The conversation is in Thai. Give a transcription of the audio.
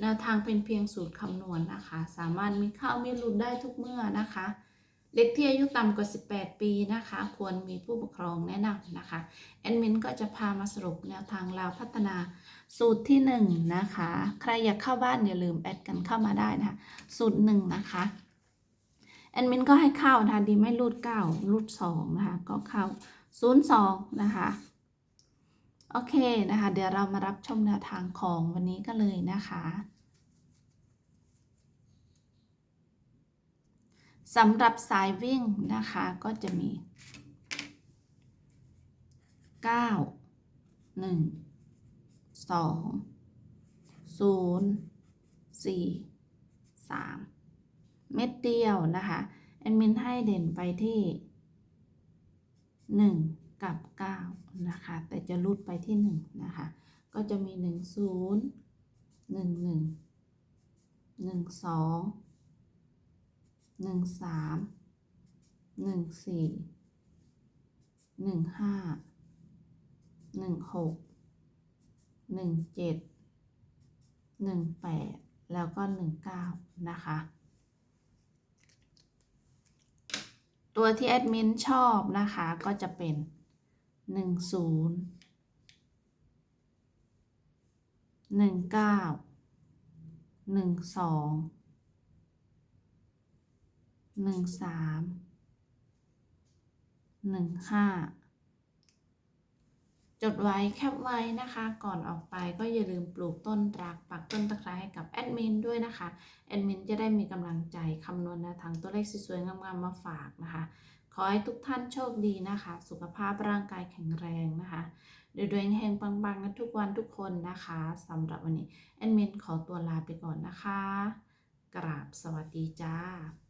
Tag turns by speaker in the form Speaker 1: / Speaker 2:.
Speaker 1: แนวทางเป็นเพียงสูตรคำนวณนะคะ สามารถมีเข้ามีหลุดได้ทุกเมื่อนะคะ เด็กที่อายุต่ำกว่า 18 ปีนะคะ ควรมีผู้ปกครองแนะนำนะคะ แอดมินก็จะพามาสรุปแนวทางลาวพัฒนาสูตรที่ 1 นะคะ ใครอยากเข้าบ้านอย่าลืมแอดกันเข้ามาได้นะคะสูตร 1 นะคะ แอดมินก็ให้เข้านะคะดีไม่รูด9รูด2นะคะ ก็เข้า 02 นะคะโอเคนะคะ เดี๋ยวเรามารับชมแนวทางของวันนี้กันเลยนะคะ สำหรับสายวิ่งนะคะก็จะมี 9 1 2 0 4 3 เม็ดเดียวนะคะแอดมินให้เด่นไปที่ 1 กับ 9 นะคะ แต่จะลุดไปที่ 1 นะคะ ก็จะมี 1 0 1 1 1 2 หนึ่งสามหนึ่งสี่หนึ่งห้าหนึ่งหกหนึ่งเจ็ดหนึ่งแปดแล้วก็หนึ่งเก้านะคะ ตัวที่แอดมินชอบนะคะก็จะเป็นหนึ่งศูนย์หนึ่งเก้าหนึ่งสอง หนึ่งสามหนึ่งห้าจดไว้แคปไว้นะคะ ก่อนออกไปก็อย่าลืมปลูกต้นรักปักต้นตะไคร้ให้กับแอดมินด้วยนะคะแอดมินจะได้มีกำลังใจคำนวณแนวทางตัวเลขสวยๆงามๆมาฝากนะคะ ขอให้ทุกท่านโชคดีนะคะ สุขภาพร่างกายแข็งแรงนะคะเดวยๆแห่งปังๆกันทุกวันทุกคนนะคะสำหรับวันนี้แอดมินขอตัวลาไปก่อนนะคะ กราบสวัสดีจ้า